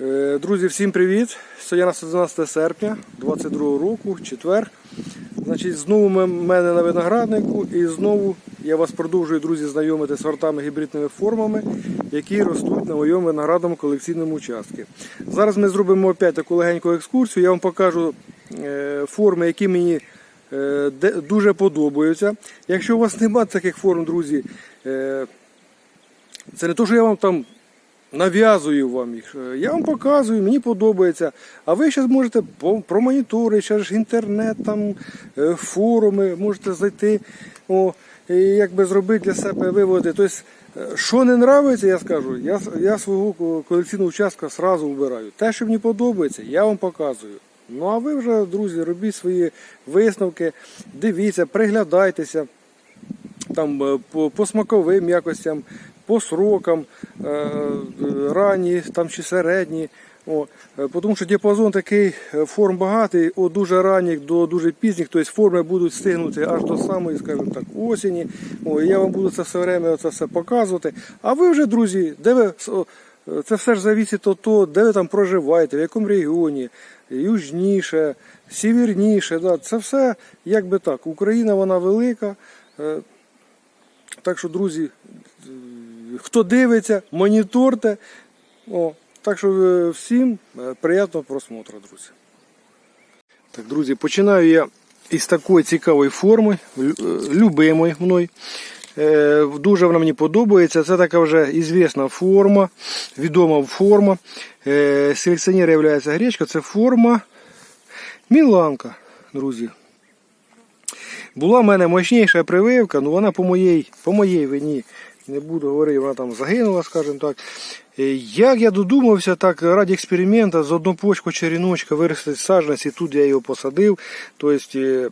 Е, Друзі, всім привіт! Сьогодні у нас 11 серпня 22 року, четвер. Значить, знову ми мене на винограднику і знову я вас продовжую, друзі, знайомити з сортами гібридними формами, які ростуть на моєму виноградному колекційному участку. Зараз ми зробимо опять таку легеньку екскурсію. Я вам покажу е, форми, які мені е, дуже подобаються. Якщо у вас немає таких форм, друзі, це не то, що я вам там нав'язую вам їх. Е, Я вам показую, мені подобається. А ви зараз можете промоніторити, ще ж інтернет, там, е, форуми, можете зайти, о, і якби зробити для себе виводи. Тобто, е, що не подобається, я скажу, я, я свого колекційного участка сразу вбираю. Те, що мені подобається, я вам показую. Ну а ви вже, друзі, робіть свої висновки, дивіться, приглядайтеся там по, по смаковим якостям, по срокам, е, ранні там, чи середні. О, е, тому що діапазон такий е, форм багатий, від дуже ранніх до дуже пізніх, тобто форми будуть стигнути аж до самої, скажімо так, осені. О, я вам буду це все время це все показувати. А ви вже, друзі, де ви це все ж завісить від того, де ви там проживаєте, в якому регіоні, южніше, сіверніше. Да. Це все якби так. Україна вона велика. так що, друзі, хто дивиться, моніторте. О, так що е, всім е, приємного просмотру, друзі. Так, друзі, починаю я із такої цікавої форми, е, любимої мною. Дуже вона мені подобається. Це така вже ізвісна форма, відома форма. Селекціонер є гречка, це форма Міланка, друзі. Була в мене мощніша прививка, ну вона по моїй, по моїй вині, не буду говорити, вона там загинула, скажімо так. Е, Як я додумався, так раді експерименту з одного почку черіночка виростити саджанець, і тут я його посадив. Тобто, е,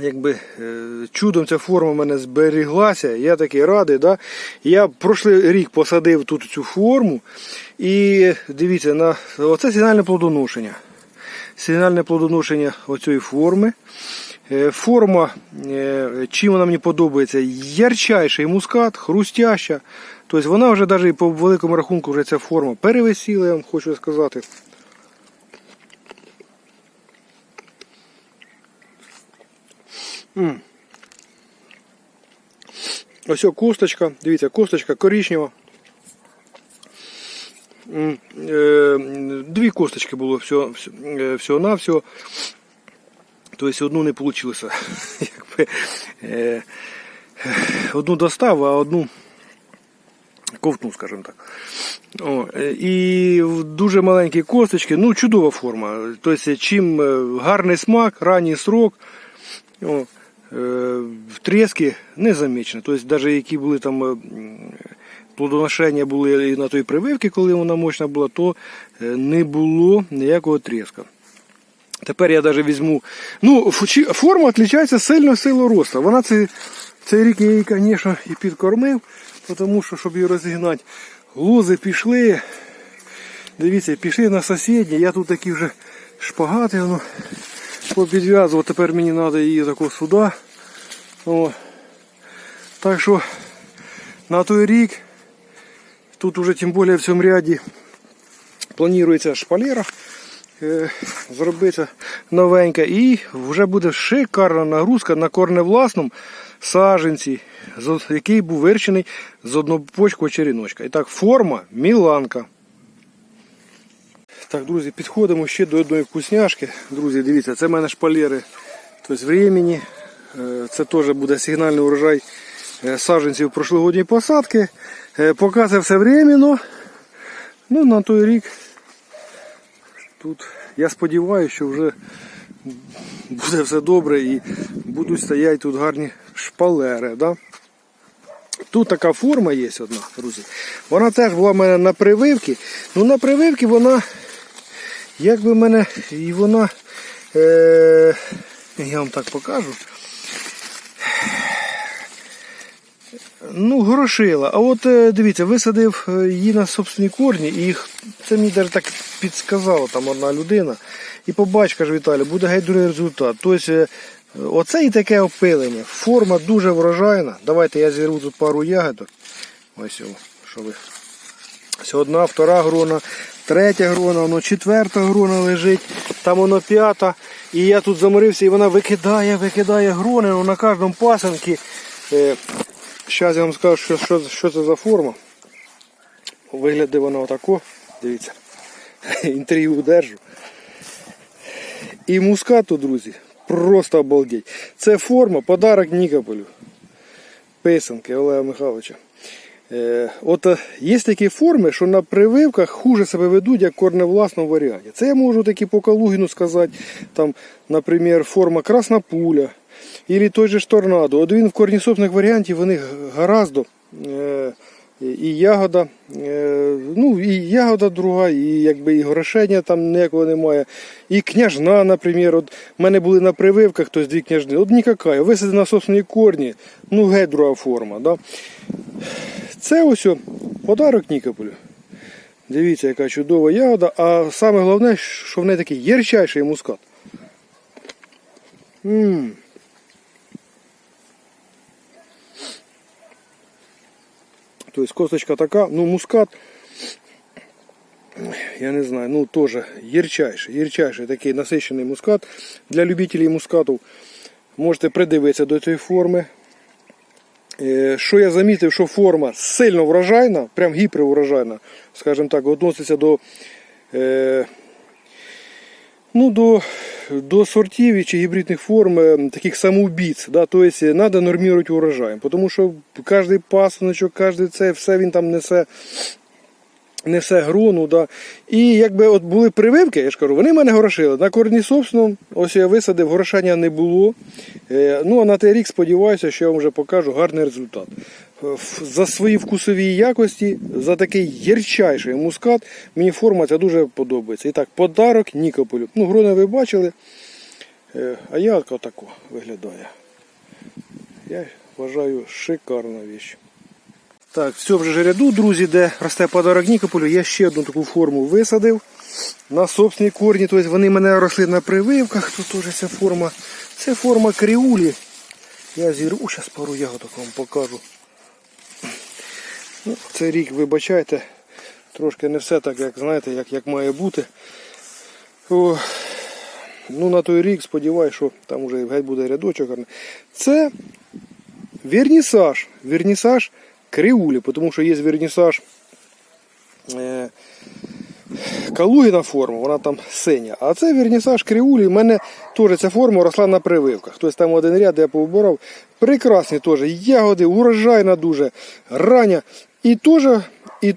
якби е, чудом ця форма в мене зберіглася, я такий радий. Да? Я прошлий рік посадив тут цю форму. І дивіться, на оце сигнальне плодоношення. Сигнальне плодоношення оцієї форми. Е, Форма, е, чим вона мені подобається, ярчайший мускат, хрустяща. Тобто вона вже навіть по великому рахунку вже ця форма перевесіла, я вам хочу сказати. Ось косточка, дивіться, косточка коричнева. Е, Дві косточки було всього, всього на всього. Тобто одну не вийшло. Е, одну достав, а одну ковтнув, скажімо так. О, е, і в дуже маленькі косточки, ну чудова форма. Тобто, чим е, гарний смак, ранній срок. О, е, трески не замічено. Тобто, навіть які були там е, плодоношення були і на той прививці, коли вона мощна була, то е, не було ніякого треска. Тепер я навіть візьму. Ну, форма відрізняється сильно силою росту. Вона цей, цей рік я її, звісно, і підкормив, тому що, щоб її розігнати, лози пішли. Дивіться, пішли на сусідні. Я тут такі вже шпагати воно попідв'язував. Тепер мені треба її тако сюди. О. Так що на той рік тут уже тим більше в цьому ряді планується шпалера е, зробити новенька і вже буде шикарна нагрузка на корневласному саженці, який був вирчений з однопочкового черіночка. І так, форма Міланка. Так, друзі, підходимо ще до одної вкусняшки. Друзі, дивіться, це в мене шпалери тобто времени. Е, Це теж буде сигнальний урожай саджанців прошлогодньої посадки. Е, Поки все временно. Ну, на той рік Тут я сподіваюся, що вже буде все добре і будуть стояти тут гарні шпалери. Да? Тут така форма є одна, друзі. Вона теж була в мене на прививці. Ну на прививці вона, якби в мене, і вона, е, я вам так покажу. Ну, горошила. А от е, дивіться, висадив е, її на собственні корні, і їх, це мені навіть так підсказала там одна людина. І побач, каже Віталій, буде геть результат. Тобто, е, оце і таке опилення. Форма дуже врожайна. Давайте я зірву тут пару ягодок. Ось, що ви. Ось одна, втора грона, третя грона, воно четверта грона лежить, там воно п'ята. І я тут заморився, і вона викидає, викидає грони ну, на кожному пасенки. Зараз я вам скажу, що, що, що це за форма. Виглядає вона отако. Дивіться. Інтригу держу. І мускату, друзі, просто обалдеть. Це форма, подарок Нікополю. Писанки Олега Михайловича. Е, от е, є такі форми, що на прививках хуже себе ведуть, як в корневласному варіанті. Це я можу таки по Калугіну сказати, там, наприклад, форма Красна пуля, або той же ж. От він в корнісопних варіанті вони гораздо. Е, і ягода, е, ну і ягода друга, і якби і грошення там ніякого немає. І княжна, наприклад, от в мене були на прививках, тобто дві княжни, от ніяка, висади собственні корні, ну геть друга форма. Да? Це ось о, подарок Нікополю. Дивіться, яка чудова ягода, а саме головне, що в неї такий ярчайший мускат. М. Тобто косточка така, ну мускат, я не знаю, ну теж ярчайший, ярчайший такий насичений мускат. Для любителів мускату можете придивитися до цієї форми. Е, Що я замітив, що форма сильно врожайна, прям гіперврожайна, скажімо так, відноситься до, е, ну, до, до сортів чи гібридних форм е, таких самоубійць. Да? Тобто треба нормувати урожай. Тому що кожен пасуночок, кожен це все він там несе. Несе грону, да. І якби от були прививки, я ж кажу, вони мене горошили. На корні собственно, ось я висадив, горошання не було. Е, ну а на той рік сподіваюся, що я вам вже покажу гарний результат. Е, За свої вкусові якості, за такий ярчайший мускат, мені форма ця дуже подобається. І так, подарок Нікополю. Ну, грони ви бачили, е, а ягодка отако виглядає. Я вважаю шикарна віч. Так, в цьому же ряду, друзі, де росте подарок Нікополю, я ще одну таку форму висадив на собственні корні. Тобто вони мене росли на прививках. Тут теж ця форма. Це форма кріулі. Я зірву, зараз пару ягодок вам покажу. Ну, цей рік, вибачайте, трошки не все так, як знаєте, як, як має бути. О, ну, на той рік сподіваюся, що там вже геть буде рядочок. Це вернісаж. Вернісаж криулі, тому що є вернісаж е, Калугіна форма, вона там синя. А це вернісаж криулі. У мене теж ця форма росла на прививках. Тобто там один ряд я повбирав. Прекрасні теж ягоди, урожайна дуже, рання. І теж, і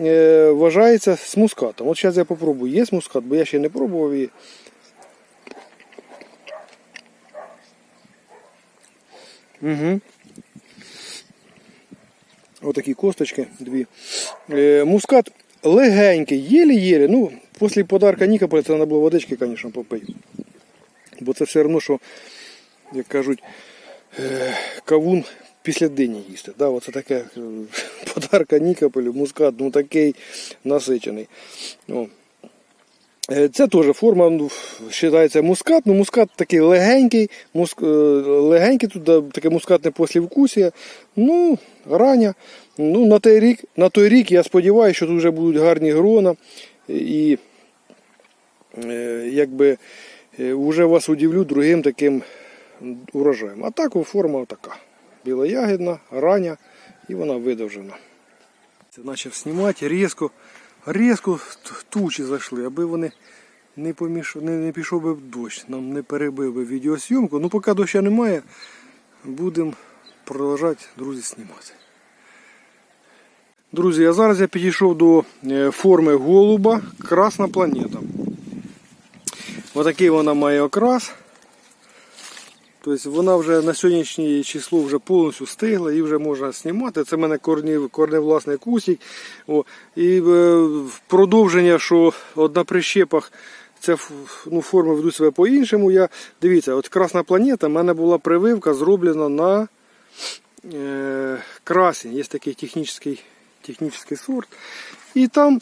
е, вважається з мускатом. От зараз я попробую. Є мускат, бо я ще не пробував її. Угу. Отакі косточки дві. Е, мускат легенький, єлі-єлі. Ну, після подарка Нікополя це треба було водички, звісно, попити. Бо це все одно, що, як кажуть, е, кавун після дині їсти. Да, оце таке е, подарка Нікополю, мускат, ну такий насичений. О. Е, Це теж форма ну, вважається мускат. Ну, мускат такий легенький, муск, е, легенький тут таке мускатне послівкусія. Ну, рання. Ну, на той рік, на той рік я сподіваюся, що тут вже будуть гарні грона. І е, якби вже вас удивлю другим таким урожаєм. А так форма така. Білоягідна, рання і вона видовжена. Почав знімати різко, різко тучі зайшли, аби вони не, поміш... не, не пішов би дощ, нам не перебив би відеосйомку. Ну поки дощу немає, будемо продовжувати, друзі, знімати. Друзі, а зараз я підійшов до е, форми голуба Красна планета. Отакий вона має окрас. Тобто вона вже на сьогоднішнє число вже повністю стигла і вже можна знімати. Це в мене корневласний кусик. О, і е, продовження, що от на прищепах ця ну, форми ведуть себе по-іншому. Я, дивіться, от Красна планета, в мене була прививка зроблена на е, красень. Є такий технічний, технічний сорт. І там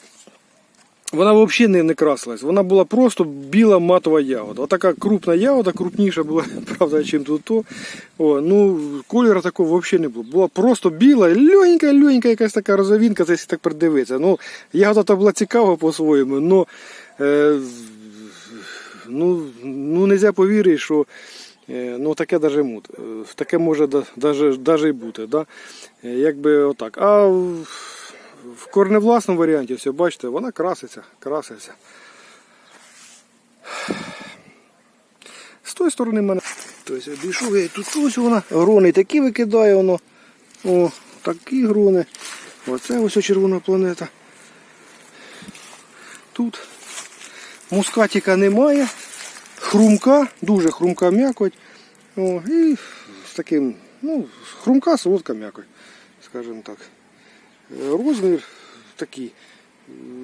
вона взагалі не, не красилась. Вона була просто біла матова ягода. Отака крупна ягода, крупніша була, правда, чим тут то. О, ну, кольору такого взагалі не було. Була просто біла, легенька, легенька якась така розовинка, це так придивитися. Ну, ягода та була цікава по-своєму, але ну, ну, не можна повірити, що е, ну, таке даже. Е, Таке може даже, даже бути. Да? Е, Якби отак. А в- корневласному варіанті, все, бачите, вона краситься, краситься. З тої сторони мене. Тобто обійшов я тут ось вона. Грони такі викидає воно. О, такі грони. Оце ось червона планета. Тут мускатика немає. Хрумка, дуже хрумка м'якоть. І з таким, ну, хрумка, солодка м'якоть, скажімо так. Розмір такий.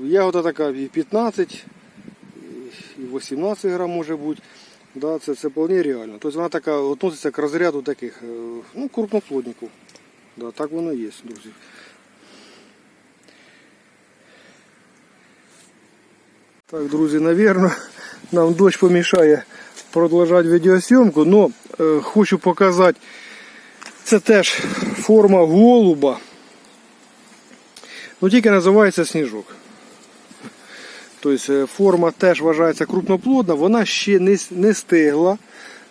Ягода така і 15, і 18 грам може бути. Да, це, це вполне реально. Тобто вона така относиться к розряду таких е, ну, крупноплодників. Да, так воно є, друзі. Так, друзі, навірно, нам дощ помішає продовжувати відеосйомку, но е, хочу показати, це теж форма голуба. Ну тільки називається сніжок. Тобто форма теж вважається крупноплодна, вона ще не, не стигла.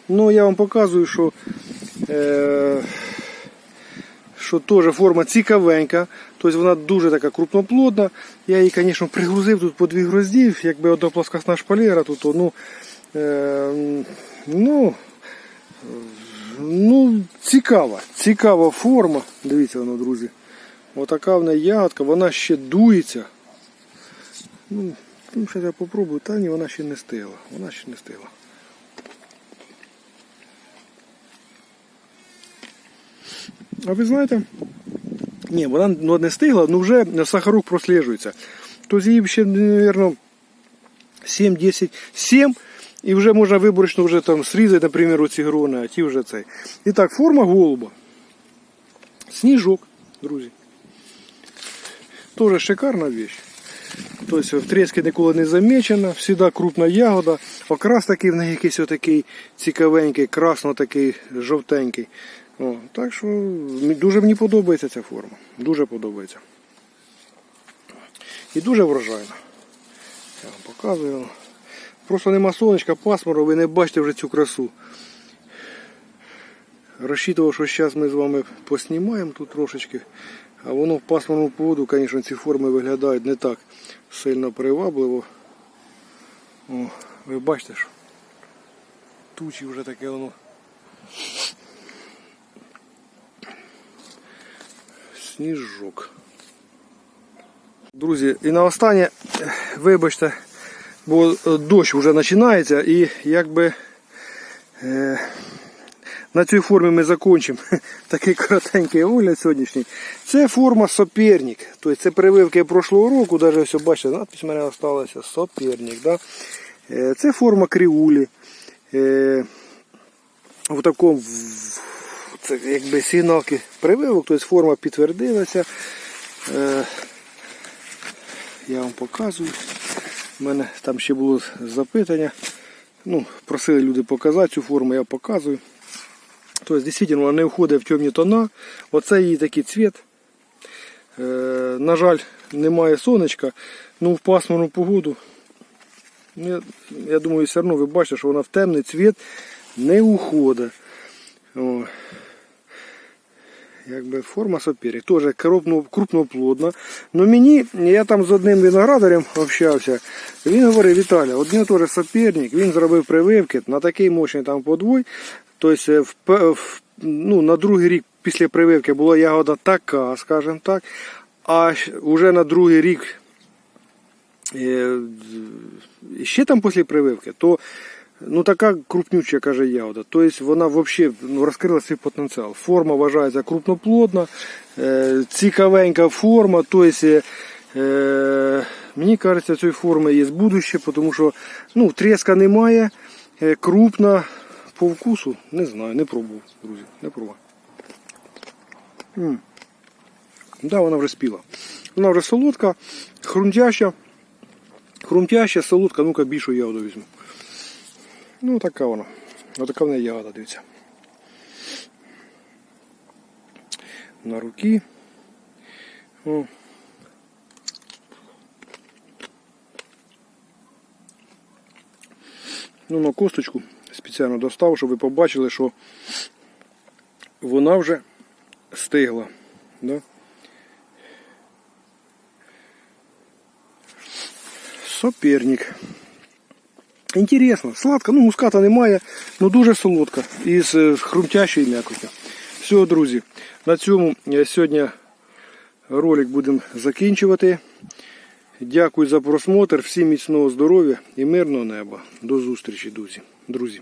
Ну я вам показую, що, е, що теж форма цікавенька. Тобто вона дуже така крупноплодна. Я її, звісно, пригрузив тут по дві гроздів, якби одна плоскосна шпалера тут, о, ну, е, ну, ну, цікава, цікава форма. Дивіться воно, друзі. Отака в неї ягодка, вона ще дується. Ну, ну ще я попробую, та ні, вона ще не стигла. Вона ще не стигла. А ви знаєте, ні, вона ну, не стигла, але вже сахарук прослежується. Тобто їй ще, мабуть, 7-10, 7, і вже можна виборочно вже там срізати, наприклад, оці грони, а ті вже цей. І так, форма голуба. Сніжок, друзі. Тоже шикарна вещь. Тобто в тріски ніколи не замечена, всегда крупна ягода. Окрас такий в неї якийсь отакий цікавенький, красно такий, жовтенький. О, так що дуже мені подобається ця форма. Дуже подобається. І дуже врожайна. Я вам показую. Просто нема сонечка, пасмуру, ви не бачите вже цю красу. Розчитував, що зараз ми з вами поснімаємо тут трошечки. А воно в пасмурну погоду, звісно, ці форми виглядають не так сильно привабливо. О, ви бачите, що тучі вже таке воно. Сніжок. Друзі, і на останнє, вибачте, бо дощ вже починається і якби е, на цій формі ми закінчимо такий коротенький огляд сьогоднішній. Це форма соперник. Тобто це прививки прошлого року, навіть все бачите, надпись в мене залишилася соперник. Да? Е, Це форма кривулі. Е, в такому це якби сигналки прививок, тобто форма підтвердилася. Е, я вам показую. У мене там ще було запитання. Ну, просили люди показати цю форму, я показую. Тобто, дійсно, вона не входить в темні тона. Оце її такий цвіт. Е, на жаль, немає сонечка. Ну, в пасмурну погоду. ну, Я, я думаю, все одно ви бачите, що вона в темний цвіт не уходить. О. Якби форма соперник. Теж крупно, крупноплодна. Ну мені, я там з одним виноградарем общався, він говорив, Віталя, один теж соперник, він зробив прививки на такий мощний там подвой. Тобто в, в, ну, на другий рік після прививки була ягода така, скажімо так. А вже на другий рік е, ще там після прививки, то ну така крупнюча, каже ягода. Тобто вона взагалі ну, розкрила свій потенціал. Форма вважається крупноплодна, е, цікавенька форма. Тобто, е, мені кажеться, цієї форми є будуще, тому що ну, треска немає, крупна по вкусу, не знаю, не пробував, друзі, не пробував. М. Да, вона вже спіла. Вона вже солодка, хрумтяща. Хрумтяща, солодка, ну-ка більшу ягоду візьму. Ну, така вона. Отака в неї ягода, дивіться. На руки. О. Ну, на косточку спеціально достав, щоб ви побачили, що вона вже стигла. Да? Соперник. Інтересно, сладка, ну муската немає, ну дуже солодка із е, хрумтящою м'якотю. Все, друзі, на цьому е, сьогодні ролик будемо закінчувати. Дякую за просмотр, всім міцного здоров'я і мирного неба. До зустрічі, друзі.